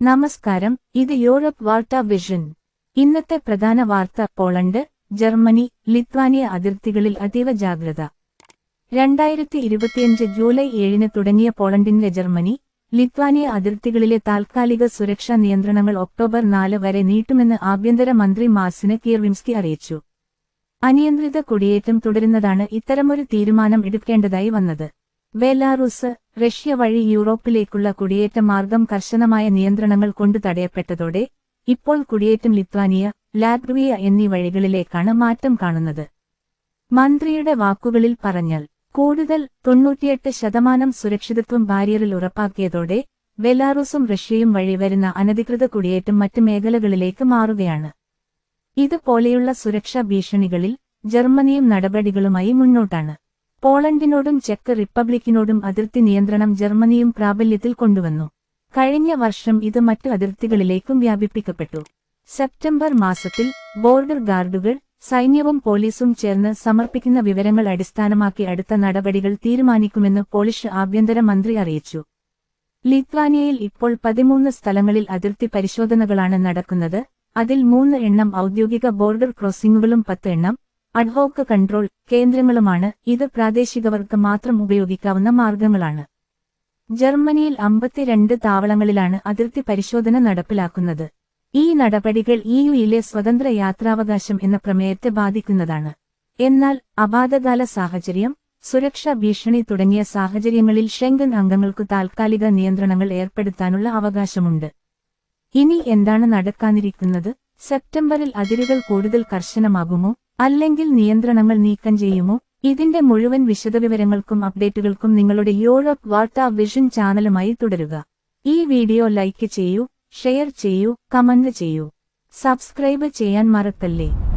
നമസ്കാരം ഇത് യൂറോപ്പ് വാർത്താ വിഷൻ. ഇന്നത്തെ പ്രധാന വാർത്ത പോളണ്ട് ജർമ്മനി ലിത്വാനിയ അതിർത്തികളിൽ അതീവ ജാഗ്രത. രണ്ടായിരത്തി ഇരുപത്തിയഞ്ച് ജൂലൈ ഏഴിന് തുടങ്ങിയ പോളണ്ടിന്റെ ജർമ്മനി ലിത്വാനിയ അതിർത്തികളിലെ താൽക്കാലിക സുരക്ഷാ നിയന്ത്രണങ്ങൾ ഒക്ടോബർ നാല് വരെ നീട്ടുമെന്ന് ആഭ്യന്തര മന്ത്രി മാസിന് കീർവിംസ്കി അറിയിച്ചു. അനിയന്ത്രിത കുടിയേറ്റം തുടരുന്നതാണ് ഇത്തരമൊരു തീരുമാനം എടുക്കേണ്ടതായി വന്നത്. ബെലാറൂസ് റഷ്യ വഴി യൂറോപ്പിലേക്കുള്ള കുടിയേറ്റ മാർഗം കർശനമായ നിയന്ത്രണങ്ങൾ കൊണ്ട് തടയപ്പെട്ടതോടെ ഇപ്പോൾ കുടിയേറ്റം ലിത്വാനിയ ലാറ്റ്വിയ എന്നീ വഴികളിലേക്കാണ് മാറ്റം കാണുന്നത്. മന്ത്രിയുടെ വാക്കുകളിൽ പറഞ്ഞാൽ കൂടുതൽ തൊണ്ണൂറ്റിയെട്ട് ശതമാനം സുരക്ഷിതത്വം ബാരിയറിൽ ഉറപ്പാക്കിയതോടെ ബെലാറൂസും റഷ്യയും വഴി വരുന്ന അനധികൃത കുടിയേറ്റം മറ്റ് മേഖലകളിലേക്ക് മാറുകയാണ്. ഇതുപോലെയുള്ള സുരക്ഷാ ഭീഷണികളിൽ ജർമ്മനിയും നടപടികളുമായി മുന്നോട്ടാണ്. പോളണ്ടിനോടും ചെക്ക് റിപ്പബ്ലിക്കിനോടും അതിർത്തി നിയന്ത്രണം ജർമ്മനിയും പ്രാബല്യത്തിൽ കൊണ്ടുവന്നു. കഴിഞ്ഞ വർഷം ഇത് മറ്റു അതിർത്തികളിലേക്കും വ്യാപിപ്പിക്കപ്പെട്ടു. സെപ്റ്റംബർ മാസത്തിൽ ബോർഡർ ഗാർഡുകൾ സൈന്യവും പോലീസും ചേർന്ന് സമർപ്പിക്കുന്ന വിവരങ്ങൾ അടിസ്ഥാനമാക്കി അടുത്ത നടപടികൾ തീരുമാനിക്കുമെന്ന് പോളിഷ് ആഭ്യന്തര മന്ത്രി അറിയിച്ചു. ലിത്വാനിയയിൽ ഇപ്പോൾ പതിമൂന്ന് സ്ഥലങ്ങളിൽ അതിർത്തി പരിശോധനകളാണ് നടക്കുന്നത്. അതിൽ മൂന്ന് എണ്ണം ഔദ്യോഗിക ബോർഡർ ക്രോസിംഗുകളും പത്ത് എണ്ണം അഡ്ഹോക്ക് കൺട്രോൾ കേന്ദ്രങ്ങളുമാണ്. ഇത് പ്രാദേശികവർക്ക് മാത്രം ഉപയോഗിക്കാവുന്ന മാർഗങ്ങളാണ്. ജർമ്മനിയിൽ അമ്പത്തിരണ്ട് താവളങ്ങളിലാണ് അതിർത്തി പരിശോധന നടപ്പിലാക്കുന്നത്. ഈ നടപടികൾ ഇയുയിലെ സ്വതന്ത്ര യാത്രാവകാശം എന്ന പ്രമേയത്തെ ബാധിക്കുന്നതാണ്. എന്നാൽ അപാതകാല സാഹചര്യം സുരക്ഷാ ഭീഷണി തുടങ്ങിയ സാഹചര്യങ്ങളിൽ ഷെങ്കൻ അംഗങ്ങൾക്കു താൽക്കാലിക നിയന്ത്രണങ്ങൾ ഏർപ്പെടുത്താനുള്ള അവകാശമുണ്ട്. ഇനി എന്താണ് നടക്കാനിരിക്കുന്നത്? സെപ്റ്റംബറിൽ അതിരുകൾ കൂടുതൽ കർശനമാകുമോ? അല്ലെങ്കിൽ നിയന്ത്രണങ്ങൾ നീക്കം ചെയ്യുമോ? ഇതിന്റെ മുഴുവൻ വിശദവിവരങ്ങൾക്കും അപ്ഡേറ്റുകൾക്കും നിങ്ങളുടെ യൂറോപ്പ് വാർത്താ വിഷൻ ചാനലുമായി തുടരുക. ഈ വീഡിയോ ലൈക്ക് ചെയ്യൂ ഷെയർ ചെയ്യൂ കമന്റ് ചെയ്യൂ. സബ്സ്ക്രൈബ് ചെയ്യാൻ മറക്കല്ലേ?